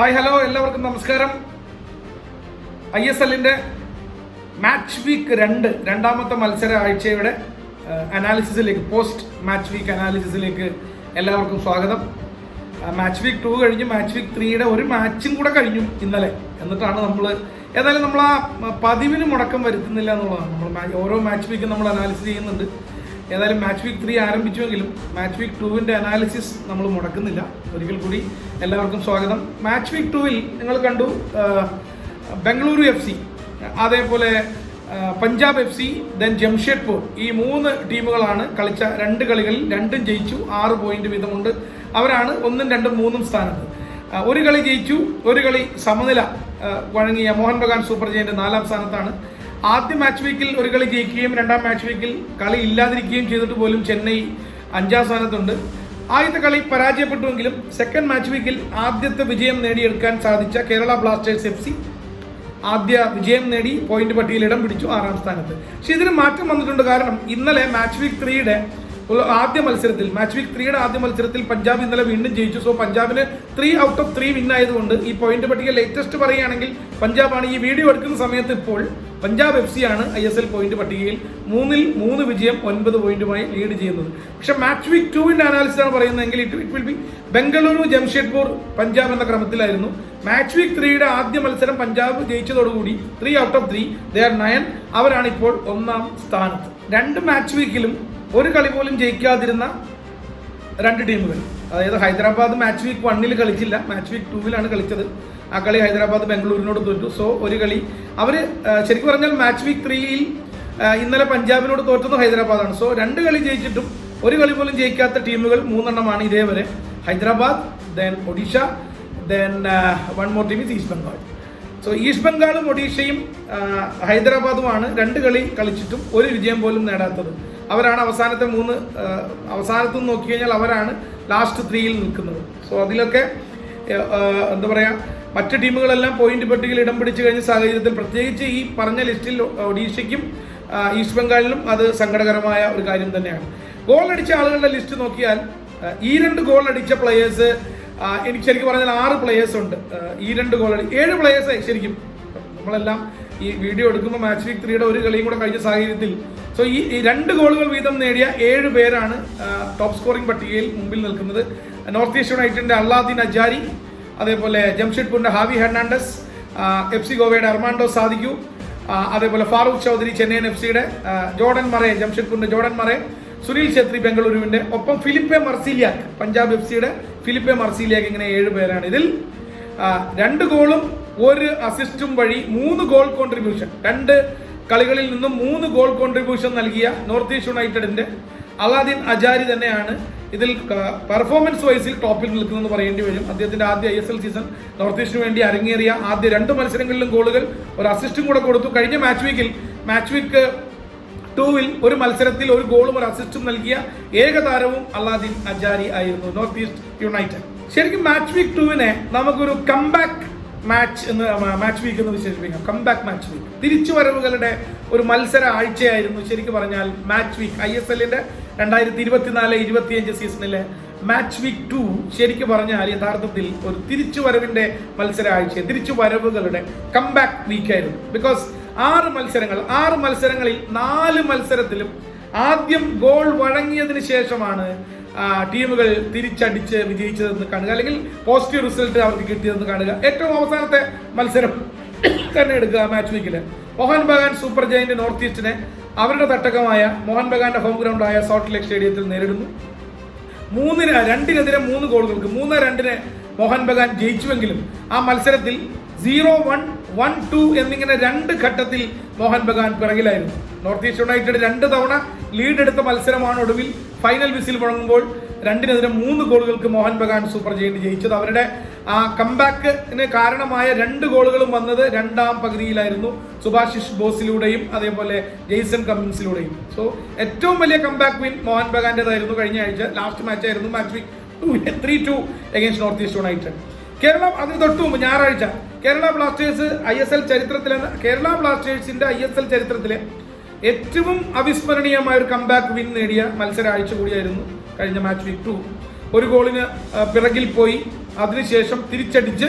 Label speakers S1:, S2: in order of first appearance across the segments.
S1: Hi hello എല്ലാവർക്കും നമസ്കാരം. I S എല്ലിന്റെ മാച്ച് വീക്ക് രണ്ട് രണ്ടാമത്തെ മത്സര ആഴ്ചയുടെ അനാലിസിസിലേക്ക് പോസ്റ്റ് മാച്ച് വീക്ക് അനാലിസിസിലേക്ക് എല്ലാവർക്കും സ്വാഗതം. മാച്ച് വീക്ക് ടു കഴിഞ്ഞ് മാച്ച് വീക്ക് ത്രീയുടെ ഒരു മാച്ചും കൂടെ കഴിഞ്ഞു ഇന്നലെ. എന്നിട്ടാണ് നമ്മൾ ഏതായാലും നമ്മൾ ആ പതിവിന് മുടക്കം വരുത്തുന്നില്ല എന്നുള്ളതാണ്. നമ്മൾ ഓരോ മാച്ച് വീക്കും നമ്മൾ അനാലിസിസ് ചെയ്യുന്നുണ്ട്. ഏതായാലും മാച്ച് വീക്ക് ത്രീ ആരംഭിച്ചുവെങ്കിലും മാച്ച് വീക്ക് ടൂവിന്റെ അനാലിസിസ് നമ്മൾ മുടക്കുന്നില്ല. ഒരിക്കൽ കൂടി എല്ലാവർക്കും സ്വാഗതം. മാച്ച് വീക്ക് ടൂവിൽ നിങ്ങൾ കണ്ടു ബംഗളൂരു എഫ് സി അതേപോലെ Punjab F C then Jamshedpur. ഈ മൂന്ന് ടീമുകളാണ് കളിച്ച രണ്ട് കളികളിൽ രണ്ടും ജയിച്ചു ആറ് പോയിന്റ് വീതമുണ്ട്. അവരാണ് ഒന്നും രണ്ടും മൂന്നും സ്ഥാനത്ത്. ഒരു കളി ജയിച്ചു ഒരു കളി സമനില വഴങ്ങിയ മോഹൻ ബഗാൻ സൂപ്പർ ജയന്റ് നാലാം സ്ഥാനത്താണ്. ആദ്യ മാച്ച് വീക്കിൽ ഒരു കളി ജയിക്കുകയും രണ്ടാം മാച്ച് വീക്കിൽ കളി ഇല്ലാതിരിക്കുകയും ചെയ്തിട്ട് പോലും ചെന്നൈ അഞ്ചാം സ്ഥാനത്തുണ്ട്. ആദ്യത്തെ കളി പരാജയപ്പെട്ടുവെങ്കിലും സെക്കൻഡ് മാച്ച് വീക്കിൽ ആദ്യത്തെ വിജയം നേടിയെടുക്കാൻ സാധിച്ച കേരള ബ്ലാസ്റ്റേഴ്സ് എഫ് സി ആദ്യ വിജയം നേടി പോയിന്റ് പട്ടികയിൽ ഇടം പിടിച്ചു ആറാം സ്ഥാനത്ത്. പക്ഷേ ഇതിന് മാറ്റം വന്നിട്ടുണ്ട് കാരണം ഇന്നലെ മാച്ച് വീക്ക് ത്രീയുടെ ആദ്യ മത്സരത്തിൽ മാച്ച് വീക്ക് ത്രീയുടെ ആദ്യ മത്സരത്തിൽ പഞ്ചാബ് ഇന്നലെ വീണ്ടും ജയിച്ചു. So പഞ്ചാബിന് three out of three win ആയതുകൊണ്ട് ഈ പോയിന്റ് പട്ടിക ലേറ്റസ്റ്റ് പറയുകയാണെങ്കിൽ പഞ്ചാബാണ് ഈ വീഡിയോ എടുക്കുന്ന സമയത്ത് ഇപ്പോൾ പഞ്ചാബ് എഫ് സി ആണ് ഐ എസ് എൽ പോയിന്റ് പട്ടികയിൽ മൂന്നിൽ മൂന്ന് വിജയം ഒൻപത് പോയിന്റുമായി ലീഡ് ചെയ്യുന്നത്. പക്ഷെ മാച്ച് വീക്ക് ടുവിന്റെ അനാലിസിസ് ആണ് പറയുന്നതെങ്കിൽ it it will be Bengaluru Jamshedpur Punjab എന്ന ക്രമത്തിലായിരുന്നു. മാച്ച് വീക്ക് ത്രീയുടെ ആദ്യ മത്സരം Punjab ജയിച്ചതോടുകൂടി three out of three they are nine അവരാണ് ഇപ്പോൾ ഒന്നാം സ്ഥാനത്ത്. രണ്ട് മാച്ച് വീക്കിലും ഒരു കളി പോലും ജയിക്കാതിരുന്ന രണ്ട് ടീമുകൾ. അതായത് ഹൈദരാബാദ് മാച്ച് വീക്ക് വണ്ണിൽ കളിച്ചില്ല. മാച്ച് വീക്ക് ടൂവിലാണ് കളിച്ചത്. ആ കളി ഹൈദരാബാദ് ബംഗളൂരിനോട് തോറ്റു. സോ ഒരു കളി. അവർ ശരിക്കും പറഞ്ഞാൽ മാച്ച് വീക്ക് ത്രീയിൽ ഇന്നലെ പഞ്ചാബിനോട് തോറ്റത് ഹൈദരാബാദാണ്. സോ രണ്ട് കളി ജയിച്ചിട്ടും ഒരു കളി പോലും ജയിക്കാത്ത ടീമുകൾ മൂന്നെണ്ണമാണ് ഇതേവരെ. Hyderabad then Odisha then one more team is East Bengal so East ബംഗാളും ഒഡീഷയും ഹൈദരാബാദുമാണ് രണ്ട് കളി കളിച്ചിട്ടും ഒരു വിജയം പോലും നേടാത്തത്. അവരാണ് അവസാനത്തെ മൂന്ന് അവസാനത്ത് നോക്കി കഴിഞ്ഞാൽ അവരാണ് ലാസ്റ്റ് ത്രീയിൽ നിൽക്കുന്നത്. സോ അതിലൊക്കെ എന്താ പറയുക മറ്റ് ടീമുകളെല്ലാം പോയിന്റ് പട്ടികയിൽ ഇടം പിടിച്ചു കഴിഞ്ഞ സാഹചര്യത്തിൽ പ്രത്യേകിച്ച് ഈ പറഞ്ഞ ലിസ്റ്റിൽ ഒഡീഷയ്ക്കും ഈസ്റ്റ് ബംഗാളിലും അത് സങ്കടകരമായ ഒരു കാര്യം തന്നെയാണ്. ഗോൾ അടിച്ച ആളുകളുടെ ലിസ്റ്റ് നോക്കിയാൽ ഈ രണ്ട് ഗോൾ അടിച്ച പ്ലേയേഴ്സ് എനിക്ക് ശരിക്കും പറഞ്ഞാൽ ആറ് പ്ലേയേഴ്സ് ഉണ്ട്. ഈ രണ്ട് ഗോൾ ഏഴ് പ്ലേയേഴ്സ് ശരിക്കും. നമ്മളെല്ലാം ഈ വീഡിയോ എടുക്കുമ്പോൾ മാച്ച് വീക്ക് ത്രീയുടെ ഒരു കളിയും കൂടെ കഴിഞ്ഞ സാഹചര്യത്തിൽ. സോ ഈ രണ്ട് ഗോളുകൾ വീതം നേടിയ ഏഴ് പേരാണ് ടോപ്പ് സ്കോറിംഗ് പട്ടികയിൽ മുമ്പിൽ നിൽക്കുന്നത്. നോർത്ത് ഈസ്റ്റ് യുണൈറ്റഡിന്റെ അള്ളാദിൻ അജാരി അതേപോലെ ജംഷഡ്പൂരിന്റെ ഹാവി ഹെർണാണ്ടസ് എഫ് സി ഗോവയുടെ അർമാൻഡോ സാദിക്കു അതേപോലെ ഫാറൂഖ് ചൗധരി ചെന്നൈയിൻ എഫ് സിയുടെ ജോർഡൻ മറേ ജംഷഡ്പൂരിന്റെ ജോർഡൻ മറേ സുനിൽ ഛേത്രി ബംഗളൂരുവിന്റെ ഒപ്പം ഫിലിപ്പെ മർസീലിയാക്ക് പഞ്ചാബ് എഫ് സിയുടെ ഫിലിപ്പെ മർസീലിയാക്ക് ഇങ്ങനെ ഏഴ് പേരാണ് ഇതിൽ. രണ്ട് ഗോളും ഒരു അസിസ്റ്റും വഴി മൂന്ന് ഗോൾ കോൺട്രിബ്യൂഷൻ രണ്ട് കളികളിൽ നിന്നും മൂന്ന് ഗോൾ കോൺട്രിബ്യൂഷൻ നൽകിയ നോർത്ത് ഈസ്റ്റ് യുണൈറ്റഡിന്റെ അലാദിൻ അജാരി തന്നെയാണ് ഇതിൽ പെർഫോമൻസ് വൈസിൽ ടോപ്പിൽ നിൽക്കുന്നതെന്ന് പറയേണ്ടി വരും. അദ്ദേഹത്തിന്റെ ആദ്യ I S L season North ഈസ്റ്റിന് വേണ്ടി അരങ്ങേറിയ ആദ്യ രണ്ട് മത്സരങ്ങളിലും ഗോളുകൾ ഒരു അസിസ്റ്റും കൂടെ കൊടുത്തു. കഴിഞ്ഞ മാച്ച് വീക്കിൽ മാച്ച് വീക്ക് ടൂവിൽ ഒരു മത്സരത്തിൽ ഒരു ഗോളും ഒരു അസിസ്റ്റും നൽകിയ ഏക താരവും അലാദിൻ അജാരി ആയിരുന്നു നോർത്ത് ഈസ്റ്റ് യുണൈറ്റഡ് ശരിക്കും മാച്ച് വീക്ക് ടൂവിനെ നമുക്കൊരു കംബാക്ക് മാച്ച് എന്ന് മാച്ച് വീക്ക് എന്ന് വിശേഷിപ്പിക്കാം. കംബാക്ക് മാച്ച് വീക്ക് തിരിച്ചുവരവുകളുടെ ഒരു മത്സര ആഴ്ചയായിരുന്നു ശരിക്കും പറഞ്ഞാൽ മാച്ച് വീക്ക് ഐ എസ് എല്ലിന്റെ രണ്ടായിരത്തി ഇരുപത്തിനാല് ഇരുപത്തിയഞ്ച് സീസണിലെ മാച്ച് വീക്ക് ടു ശരിക്കും പറഞ്ഞാൽ യഥാർത്ഥത്തിൽ ഒരു തിരിച്ചുവരവിന്റെ മത്സര ആഴ്ച തിരിച്ചുവരവുകളുടെ കംബാക്ക് വീക്കായിരുന്നു ബിക്കോസ് ആറ് മത്സരങ്ങൾ ആറ് മത്സരങ്ങളിൽ നാല് മത്സരത്തിലും ആദ്യം ഗോൾ വഴങ്ങിയതിന് ശേഷമാണ് ടീമുകൾ തിരിച്ചടിച്ച് വിജയിച്ചതെന്ന് കാണുക അല്ലെങ്കിൽ പോസിറ്റീവ് റിസൾട്ട് അവർക്ക് കിട്ടിയതെന്ന് കാണുക. ഏറ്റവും അവസാനത്തെ മത്സരം തന്നെ എടുക്കുക മാച്ച് വീക്കിൽ Mohun Bagan super giant north ഈസ്റ്റിനെ അവരുടെ തട്ടകമായ മോഹൻ ബഗാന്റെ ഹോം ഗ്രൗണ്ടായ സോൾട്ട് ലേക്ക് സ്റ്റേഡിയത്തിൽ നേരിടുന്നു. മൂന്നിന് രണ്ടിനെതിരെ മൂന്ന് ഗോളുകൾക്ക് മൂന്ന് രണ്ടിന് മോഹൻ ബഗാൻ ജയിച്ചുവെങ്കിലും ആ മത്സരത്തിൽ സീറോ വൺ വൺ ടു എന്നിങ്ങനെ രണ്ട് ഘട്ടത്തിൽ മോഹൻ ബഗാൻ പിറകിലായിരുന്നു. നോർത്ത് ഈസ്റ്റ് യുണൈറ്റഡ് രണ്ട് തവണ ലീഡ് എടുത്ത മത്സരമാണ് ഒടുവിൽ ഫൈനൽ വിസിൽ മുഴങ്ങുമ്പോൾ രണ്ടിനെതിരെ മൂന്ന് ഗോളുകൾക്ക് മോഹൻ ബഗാൻ സൂപ്പർ ജയിന്റ് ജയിച്ചത്. അവരുടെ ആ കംബാക്കിന് കാരണമായ രണ്ട് ഗോളുകളും വന്നത് രണ്ടാം പകുതിയിലായിരുന്നു സുഭാഷിഷ് ബോസിലൂടെയും അതേപോലെ ജെയ്സൺ കമ്മിൻസിലൂടെയും. സോ ഏറ്റവും വലിയ കംബാക്ക് വിൻ മോഹൻ ബഗാന്റേതായിരുന്നു കഴിഞ്ഞ ആഴ്ച. Last മാച്ചായിരുന്നു match week two three two against North East United Kerala അതിന് മുമ്പ് ഞായറാഴ്ച Kerala Blasters I S L ചരിത്രത്തിലെ കേരള ബ്ലാസ്റ്റേഴ്സിന്റെ ഐ എസ് എൽ ചരിത്രത്തിലെ ഏറ്റവും അവിസ്മരണീയമായ ഒരു കംബാക്ക് വിൻ നേടിയ മത്സര ആഴ്ച കൂടിയായിരുന്നു കഴിഞ്ഞ മാച്ച് വീക്ക് ടു ഒരു ഗോളിന് പിറകിൽ പോയി. അതിനുശേഷം തിരിച്ചടിച്ച്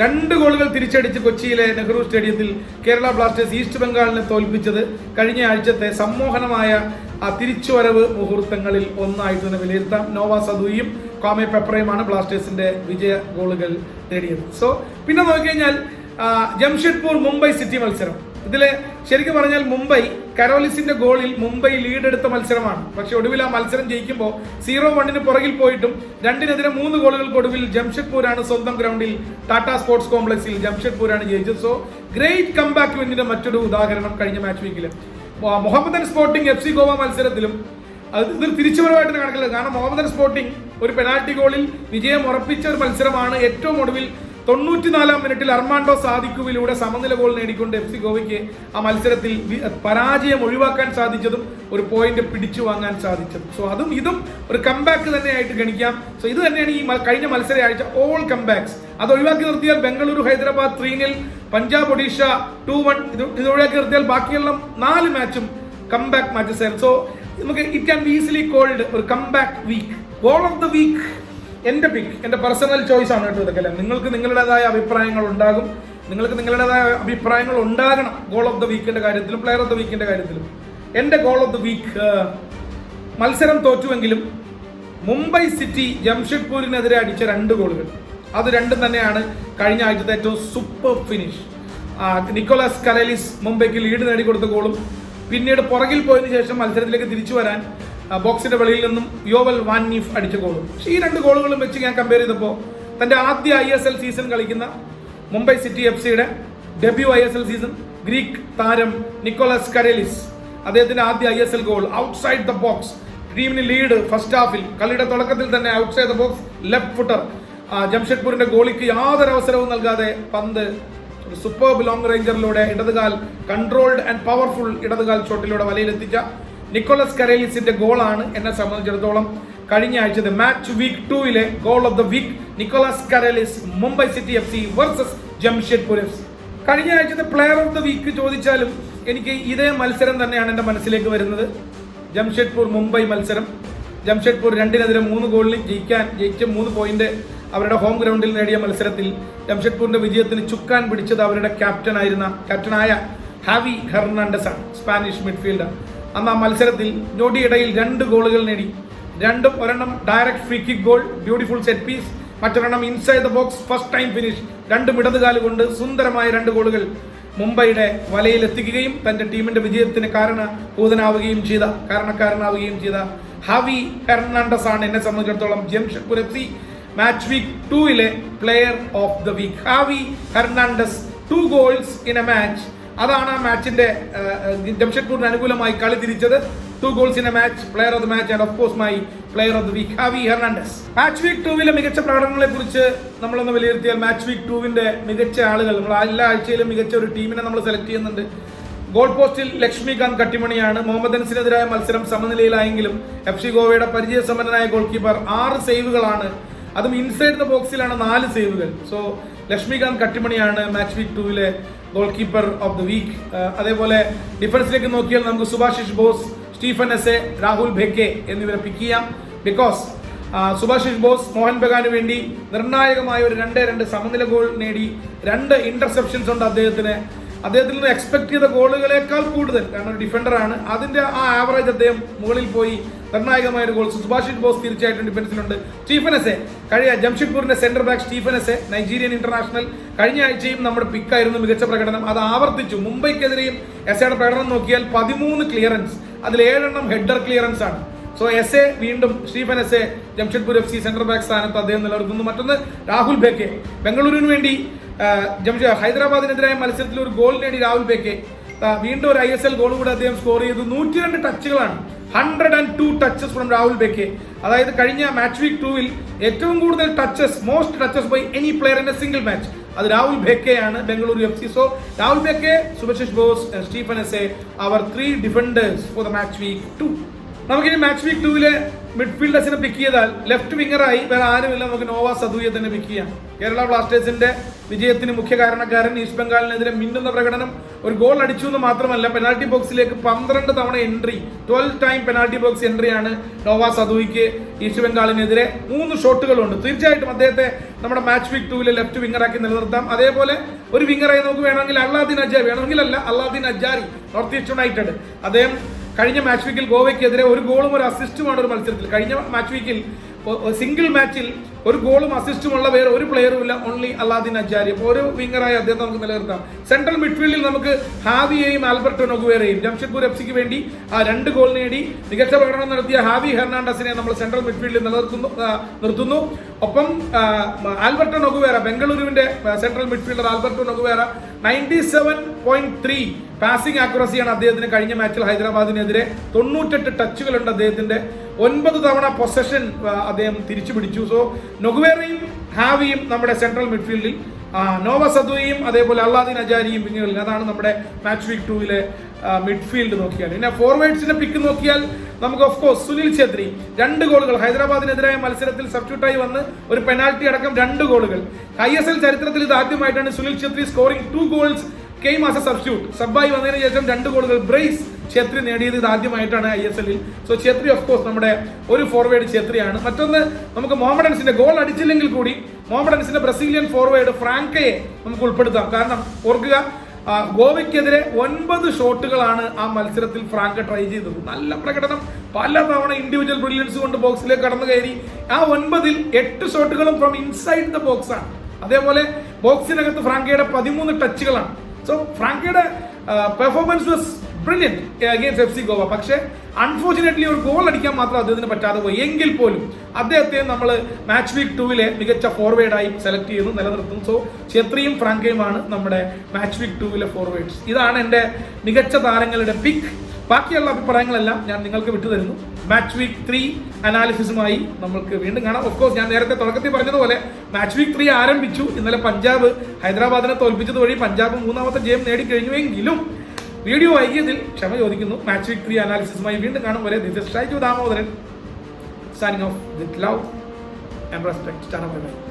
S1: രണ്ട് ഗോളുകൾ തിരിച്ചടിച്ച് കൊച്ചിയിലെ നെഹ്റു സ്റ്റേഡിയത്തിൽ കേരള ബ്ലാസ്റ്റേഴ്സ് ഈസ്റ്റ് ബംഗാളിനെ തോൽപ്പിച്ചത് കഴിഞ്ഞ ആഴ്ചത്തെ സമ്മോഹനമായ ആ തിരിച്ചുവരവ് മുഹൂർത്തങ്ങളിൽ ഒന്നായിട്ട് തന്നെ വിലയിരുത്താം. നോവ സദുയും കോമെ പെപ്പറയുമാണ് ബ്ലാസ്റ്റേഴ്സിന്റെ വിജയ ഗോളുകൾ നേടിയത്. സോ പിന്നെ നോക്കിക്കഴിഞ്ഞാൽ ജംഷഡ്പൂർ മുംബൈ സിറ്റി മത്സരം. ഇതിൽ ശരിക്കും പറഞ്ഞാൽ മുംബൈ കരോലിസിന്റെ ഗോളിൽ മുംബൈ ലീഡ് എടുത്ത മത്സരമാണ്. പക്ഷെ ഒടുവിൽ ആ മത്സരം ജയിക്കുമ്പോൾ സീറോ വണ്ണിന് പുറകിൽ പോയിട്ടും രണ്ടിനെതിരെ മൂന്ന് ഗോളുകൾക്ക് ഒടുവിൽ ജംഷഡ്പൂരാണ് സ്വന്തം ഗ്രൗണ്ടിൽ ടാറ്റാ സ്പോർട്സ് കോംപ്ലക്സിൽ ജംഷഡ്പൂരാണ് ജയിച്ചത്. സോ ഗ്രേറ്റ് കംബാക്ക് വിന്നിന്റെ മറ്റൊരു ഉദാഹരണം കഴിഞ്ഞ മാച്ച് വീക്കിൽ Mohammedan sporting F C Goa മത്സരത്തിലും അത് ഇത് തിരിച്ചുപരമായിട്ട് കണക്കില്ല കാരണം മുഹമ്മദൻ സ്പോർട്ടിംഗ് ഒരു പെനാൽറ്റി ഗോളിൽ വിജയം ഉറപ്പിച്ച ഒരു മത്സരമാണ് ഏറ്റവും ഒടുവിൽ തൊണ്ണൂറ്റിനാലാം മിനിറ്റിൽ അർമാണ്ടോ സാദിക്കുവിലൂടെ സമനില ഗോൾ നേടിക്കൊണ്ട് എഫ് സി ഗോവയ്ക്ക് ആ മത്സരത്തിൽ പരാജയം ഒഴിവാക്കാൻ സാധിച്ചതും ഒരു പോയിന്റ് പിടിച്ചു വാങ്ങാൻ സാധിച്ചതും. സോ അതും ഇതും ഒരു കംബാക്ക് തന്നെയായിട്ട് ഗണിക്കാം. സോ ഇത് തന്നെയാണ് ഈ കഴിഞ്ഞ കഴിഞ്ഞ മത്സരയാഴ്ച ഓൾ കംബാക്സ് അത് ഒഴിവാക്കി നിർത്തിയാൽ Bengaluru Hyderabad three nil Punjab Odisha two one ഇത് ഇത് ഒഴിവാക്കി നിർത്തിയാൽ ബാക്കിയുള്ള നാല് മാച്ചും കംബാക്ക് മാച്ചസ് ആയിരുന്നു. സോ നമുക്ക് ഇറ്റ് ക്യാൻ ഈസിലി കോൾഡ് ഒരു comeback week goal of the week എന്റെ പിക്ക് എന്റെ പേഴ്സണൽ ചോയ്സ് ആണ് കേട്ടോ ഇതൊക്കെ നിങ്ങൾക്ക് നിങ്ങളുടേതായ അഭിപ്രായങ്ങൾ ഉണ്ടാകും. നിങ്ങൾക്ക് നിങ്ങളുടേതായ അഭിപ്രായങ്ങൾ ഉണ്ടാകണം. ഗോൾ ഓഫ് ദ വീക്കിന്റെ കാര്യത്തിലും പ്ലെയർ ഓഫ് ദ വീക്കിന്റെ കാര്യത്തിലും. എന്റെ ഗോൾ ഓഫ് ദ വീക്ക് മത്സരം തോറ്റുവെങ്കിലും മുംബൈ സിറ്റി ജംഷഡ്പൂരിനെതിരെ അടിച്ച രണ്ട് ഗോളുകൾ അത് രണ്ടും തന്നെയാണ് കഴിഞ്ഞ ആഴ്ചത്തെ ഏറ്റവും സൂപ്പർ ഫിനിഷ് നിക്കോളാസ് കലലിസ് മുംബൈക്ക് ലീഡ് നേടിക്കൊടുത്ത ഗോളും പിന്നീട് പുറകിൽ പോയതിനു ശേഷം മത്സരത്തിലേക്ക് തിരിച്ചു വരാൻ ബോക്സിന്റെ വെളിയിൽ നിന്നും യോവൽ വാൻനീഫ് അടിച്ച ഗോളും പക്ഷേ ഈ രണ്ട് ഗോളുകളും വെച്ച് ഞാൻ കമ്പയർ ചെയ്തപ്പോൾ തന്റെ ആദ്യ ഐ എസ് എൽ സീസൺ കളിക്കുന്ന മുംബൈ സിറ്റി എഫ് സിയുടെ debut I S L season Greek താരം നിക്കോളസ് കരലിസ്. അദ്ദേഹത്തിന്റെ ആദ്യ I S L goal outside the box ടീമിന് ലീഡ് ഫസ്റ്റ് ഹാഫിൽ കളിയുടെ തുടക്കത്തിൽ തന്നെ outside the box left footer ജംഷഡ്പൂരിന്റെ ഗോളിക്ക് യാതൊരു അവസരവും നൽകാതെ പന്ത് സൂപ്പർ ലോങ് റേഞ്ചറിലൂടെ ഇടതുകാൽ കൺട്രോൾഡ് ആൻഡ് പവർഫുൾ ഇടതുകാൽ ഷോട്ടിലൂടെ വലയിലെത്തിച്ച നിക്കോളസ് കരേലിസിന്റെ ഗോളാണ് എന്നെ സംബന്ധിച്ചിടത്തോളം കഴിഞ്ഞ ആഴ്ചത്തെ match week ടൂവിലെ goal of the week Nikolaos Karelis Mumbai city F C versus Jamshedpur F C കഴിഞ്ഞ ആഴ്ചത്തെ പ്ലെയർ ഓഫ് ദ വീക്ക് ചോദിച്ചാലും എനിക്ക് ഇതേ മത്സരം തന്നെയാണ് എന്റെ മനസ്സിലേക്ക് വരുന്നത്. ജംഷഡ്പൂർ മുംബൈ മത്സരം. ജംഷഡ്പൂർ രണ്ടിനെതിരെ മൂന്ന് ഗോളിൽ ജയിക്കാൻ ജയിച്ച മൂന്ന് പോയിന്റ് അവരുടെ ഹോം ഗ്രൗണ്ടിൽ നേടിയ മത്സരത്തിൽ ജംഷഡ്പൂരിന്റെ വിജയത്തിന് ചുക്കാൻ പിടിച്ചത് അവരുടെ ക്യാപ്റ്റനായിരുന്ന ക്യാപ്റ്റനായ ഹാവി ഹെർണാണ്ടസ് ആണ് സ്പാനിഷ് മിഡ്ഫീൽഡർ അന്ന് ആ മത്സരത്തിൽ ഞൊടിയിടയിൽ രണ്ട് ഗോളുകൾ നേടി. രണ്ടും ഒരെണ്ണം direct free kick goal beautiful set piece മറ്റൊരെണ്ണം inside the box first time finish രണ്ടും ഇടതുകാൽ കൊണ്ട് സുന്ദരമായ രണ്ട് ഗോളുകൾ മുംബൈയുടെ വലയിൽ എത്തിക്കുകയും തന്റെ ടീമിന്റെ വിജയത്തിന് കാരണഭൂതനാവുകയും ചെയ്ത കാരണക്കാരനാവുകയും ചെയ്ത ഹവി ഹെർണാണ്ടസ് ആണ് എന്നെ സംബന്ധിച്ചിടത്തോളം Jamshedpur F C match week ടൂയിലെ player of the week Javi Hernandez two goals in a match അതാണ് ആ മാച്ചിന്റെ ജംഷഡ്പൂരിന് അനുകൂലമായി കളി തിരിച്ചത്. Two goals in a match player of the match and of course my player of the week Javi Hernandez match week ടൂവിലെ മികച്ച പ്രകടനങ്ങളെ കുറിച്ച് നമ്മളൊന്ന് വിലയിരുത്തിയാൽ മാച്ച് വീക്ക് ടൂവിന്റെ മികച്ച ആളുകൾ നമ്മൾ എല്ലാ ആഴ്ചയിലും മികച്ച ഒരു ടീമിനെ നമ്മൾ സെലക്ട് ചെയ്യുന്നുണ്ട്. ഗോൾ പോസ്റ്റിൽ ലക്ഷ്മികാന്ത് കട്ടിമണിയാണ്. മുഹമ്മദ് അൻസിനെതിരായ മത്സരം സമനിലയിലായെങ്കിലും എഫ് സി ഗോവയുടെ പരിചയസമ്പന്നനായ ഗോൾ കീപ്പർ ആറ് സേവുകളാണ് അതും ഇൻസൈഡ് ദ ബോക്സിലാണ് നാല് സേവുകൾ സോ ലക്ഷ്മികാന്ത് കട്ടിമണിയാണ് മാച്ച് വീക്ക് ടൂവിലെ goalkeeper of the week അതേപോലെ ഡിഫൻസിലേക്ക് നോക്കിയാൽ നമുക്ക് Subhasish Bose Stephen Eze Rahul Bheke എന്നിവരെ പിക്ക് ചെയ്യാം. ബിക്കോസ് സുഭാഷിഷ് ബോസ് മോഹൻ ബഗാന് വേണ്ടി നിർണായകമായ ഒരു രണ്ട് രണ്ട് സമനില ഗോൾ നേടി രണ്ട് ഇന്റർസെപ്ഷൻസ് ഉണ്ട് അദ്ദേഹത്തിന്. അദ്ദേഹത്തിൽ നിന്ന് എക്സ്പെക്ട് ചെയ്ത ഗോളുകളേക്കാൾ കൂടുതൽ. കാരണം ഒരു ഡിഫൻഡറാണ് അതിന്റെ ആ ആവറേജ് അദ്ദേഹം മുകളിൽ പോയി നിർണായകമായ ഒരു ഗോൾ സുഭാഷിത് ബോസ് തീർച്ചയായിട്ടും ഡിഫൻസിലുണ്ട് സ്റ്റീഫൻ എസെ കഴിയ ജംഷഡ്പൂരിന്റെ centre back Stephen Eze Nigerian international കഴിഞ്ഞ ആഴ്ചയും നമ്മുടെ പിക്കായിരുന്നു മികച്ച പ്രകടനം. അത് ആവർത്തിച്ചു. മുംബൈക്കെതിരെയും എസയുടെ പ്രകടനം നോക്കിയാൽ പതിമൂന്ന് ക്ലിയറൻസ് അതിൽ ഏഴെണ്ണം ഹെഡർ ക്ലിയറൻസ് ആണ്. സോ എസ് എ വീണ്ടും Stephen Eze Jamshedpur F C centre back സ്ഥാനത്ത് അദ്ദേഹം നിലനിർത്തുന്നു. മറ്റൊന്ന് രാഹുൽ ബേക്കെ. ബംഗളൂരുവിന് വേണ്ടി ജംഷ ഹൈദരാബാദിനെതിരായ മത്സരത്തിൽ ഒരു ഗോൾ നേടി രാഹുൽ ബേക്കെ. വീണ്ടും ഒരു ഐ എസ് എൽ ഗോൾ കൂടെ അദ്ദേഹം സ്കോർ ചെയ്തു. നൂറ്റി രണ്ട് ടച്ചുകളാണ് hundred and two touches from Rahul Bheke. അതായത് കഴിഞ്ഞ മാച്ച് വീക്ക് ടൂവിൽ ഏറ്റവും കൂടുതൽ touches most touches by any player in a single match അത് Rahul ബേക്കെയാണ് Bengaluru F C so Rahul Bheke സുബശിഷ് Bose Stephen Eze our three defenders for the match week two നമുക്കിനി match week ടൂവിലെ മിഡ്ഫീൽഡേഴ്സിനെ pick ചെയ്താൽ left വിങ്ങറായി വേറെ ആരുമില്ല നമുക്ക് Nova സദൂയെ തന്നെ പിക്ക് ചെയ്യാം. കേരള ബ്ലാസ്റ്റേഴ്സിന്റെ വിജയത്തിന് മുഖ്യ കാരണക്കാരൻ ഈസ്റ്റ് ബംഗാളിനെതിരെ മിന്നുന്ന പ്രകടനം. ഒരു ഗോൾ അടിച്ചു എന്ന് മാത്രമല്ല പെനാൾട്ടി ബോക്സിലേക്ക് പന്ത്രണ്ട് തവണ entry twelve time penalty box എൻട്രിയാണ് Nova സദൂയ്ക്ക് ഈസ്റ്റ് ബംഗാളിനെതിരെ മൂന്ന് ഷോട്ടുകളുണ്ട്. തീർച്ചയായിട്ടും അദ്ദേഹത്തെ നമ്മുടെ മാച്ച് വീക്ക് ടൂവിലെ ലെഫ്റ്റ് വിങ്ങറാക്കി നിലനിർത്താം. അതേപോലെ ഒരു വിങ്ങറായി നമുക്ക് വേണമെങ്കിൽ അള്ളാദിൻ അജാരി വേണമെങ്കിൽ അല്ല Alaaeddine Ajaraie North East United അദ്ദേഹം കഴിഞ്ഞ മാച്ച് വീക്കിൽ ഗോവയ്ക്കെതിരെ ഒരു ഗോളും ഒരു അസിസ്റ്റുമാണ് ഒരു മത്സരത്തിൽ. കഴിഞ്ഞ മാച്ച് വീക്കിൽ സിംഗിൾ മാച്ചിൽ ഒരു ഗോളും അസിസ്റ്റുമുള്ള വേറെ ഒരു പ്ലെയറും ഇല്ല ഓൺലി അല്ലാദിൻ അജാരി അപ്പോൾ ഒരു വിങ്ങറായി അദ്ദേഹം നമുക്ക് നിലനിർത്താം. സെൻട്രൽ മിഡ്ഫീൽഡിൽ നമുക്ക് ഹാവിയെയും ആൽബർട്ടോ നൊഗുവേറയും ജംഷഡ്പൂർ എഫ് സിക്ക് വേണ്ടി ആ രണ്ട് ഗോൾ നേടി. മികച്ച പ്രകടനം നടത്തിയ ഹാവി ഹെർണാണ്ടസിനെ നമ്മൾ സെൻട്രൽ മിഡ്ഫീൽഡിൽ നിലനിർത്തുന്നു നിർത്തുന്നു. ഒപ്പം Alberto Noguera ബംഗളൂരുവിന്റെ central midfielder Alberto Noguera ninety seven point three passing ആക്യുറസിയാണ് അദ്ദേഹത്തിന് കഴിഞ്ഞ മാച്ചിൽ ഹൈദരാബാദിനെതിരെ. തൊണ്ണൂറ്റെട്ട് ടച്ചുകളുണ്ട് അദ്ദേഹത്തിന്റെ. ഒൻപത് തവണ പൊസഷൻ അദ്ദേഹം തിരിച്ചു പിടിച്ചു. സോ നൊഗുവേറയും ഹാവിയും നമ്മുടെ സെൻട്രൽ മിഡ്ഫീൽഡിൽ നോവ സദുയും അതേപോലെ അള്ളാദീൻ അജാരിയും പിന്നുകളിൽ അതാണ് നമ്മുടെ മാച്ച് വീക്ക് ടൂവിലെ മിഡ്ഫീൽഡ് നോക്കിയാൽ. പിന്നെ ഫോർവേഡ്സിന്റെ പിക്ക് നോക്കിയാൽ നമുക്ക് ഓഫ് കോഴ്സ് സുനിൽ ഛേത്രി രണ്ട് ഗോളുകൾ. ഹൈദരാബാദിനെതിരായ മത്സരത്തിൽ സബ്സ്റ്റിറ്റ്യൂട്ടായി വന്ന് ഒരു പെനാൽറ്റി അടക്കം രണ്ട് ഗോളുകൾ. ഐ ചരിത്രത്തിൽ ഇത് ആദ്യമായിട്ടാണ് Sunil Chhetri scoring two goals as a substitute സബ്ബായി വന്നതിന് ശേഷം രണ്ട് ഗോളുകൾ ബ്രേസ് ഛേത്രി നേടിയത് ഇത് ആദ്യമായിട്ടാണ് ഐ എസ് എല്ലിൽ സോ ഛേത്രി ഓഫ് കോഴ്സ് നമ്മുടെ ഒരു ഫോർവേഡ് ഛേത്രിയാണ്. മറ്റൊന്ന് നമുക്ക് മോമഡൻസിന്റെ ഗോൾ അടിച്ചില്ലെങ്കിൽ കൂടി മോമഡൻസിന്റെ ബ്രസീലിയൻ ഫോർവേഡ് ഫ്രാങ്കയെ നമുക്ക് ഉൾപ്പെടുത്താം. കാരണം ഓർക്കുക ഗോവയ്ക്കെതിരെ ഒൻപത് ഷോട്ടുകളാണ് ആ മത്സരത്തിൽ ഫ്രാങ്ക ട്രൈ ചെയ്തത്. നല്ല പ്രകടനം. പല തവണ ഇൻഡിവിജ്വൽ ബ്രില്യൻസ് കൊണ്ട് ബോക്സിലേക്ക് കടന്നു കയറി. ആ ഒൻപതിൽ എട്ട് ഷോട്ടുകളും ഫ്രം ഇൻസൈഡ് ദ ബോക്സ് ആണ്. അതേപോലെ ബോക്സിനകത്ത് ഫ്രാങ്കയുടെ പതിമൂന്ന് ടച്ചുകളാണ് so ഫ്രാങ്കയുടെ performance was brilliant against F C Goa പക്ഷേ അൺഫോർച്ചുനേറ്റ്ലി ഒരു ഗോൾ അടിക്കാൻ മാത്രം അദ്ദേഹത്തിന് പറ്റാതെ പോയി. എങ്കിൽ പോലും അദ്ദേഹത്തെ നമ്മൾ മാച്ച് വീക്ക് ടൂവിലെ മികച്ച ഫോർവേഡായി സെലക്ട് ചെയ്യുന്നു നിലനിർത്തുന്നു. സോ ഛത്രിയും ഫ്രാങ്കയുമാണ് നമ്മുടെ മാച്ച് വീക്ക് ടൂവിലെ ഫോർവേഡ്സ് ഇതാണ് എന്റെ മികച്ച താരങ്ങളുടെ പിക്ക് ബാക്കിയുള്ള അഭിപ്രായങ്ങളെല്ലാം ഞാൻ നിങ്ങൾക്ക് വിട്ടുതരുന്നു മാച്ച് വീക്ക് ത്രീ അനാലിസിസുമായി നമ്മൾക്ക് വീണ്ടും കാണാം. ഓഫ് കോഴ്സ് ഞാൻ നേരത്തെ തുടക്കത്തിൽ പറഞ്ഞതുപോലെ മാച്ച് വീക്ക് ത്രീ ആരംഭിച്ചു. ഇന്നലെ പഞ്ചാബ് ഹൈദരാബാദിനെ തോൽപ്പിച്ചത് വഴി പഞ്ചാബ് മൂന്നാമത്തെ ജയം നേടിക്കഴിഞ്ഞുവെങ്കിലും വീഡിയോ വൈകിയതിൽ ക്ഷമ ചോദിക്കുന്നു. മാച്ച് വീക്ക് ത്രീ അനാലിസിസുമായി വീണ്ടും കാണും. This Shaiju Damodaran signing off with love and respect bye bye.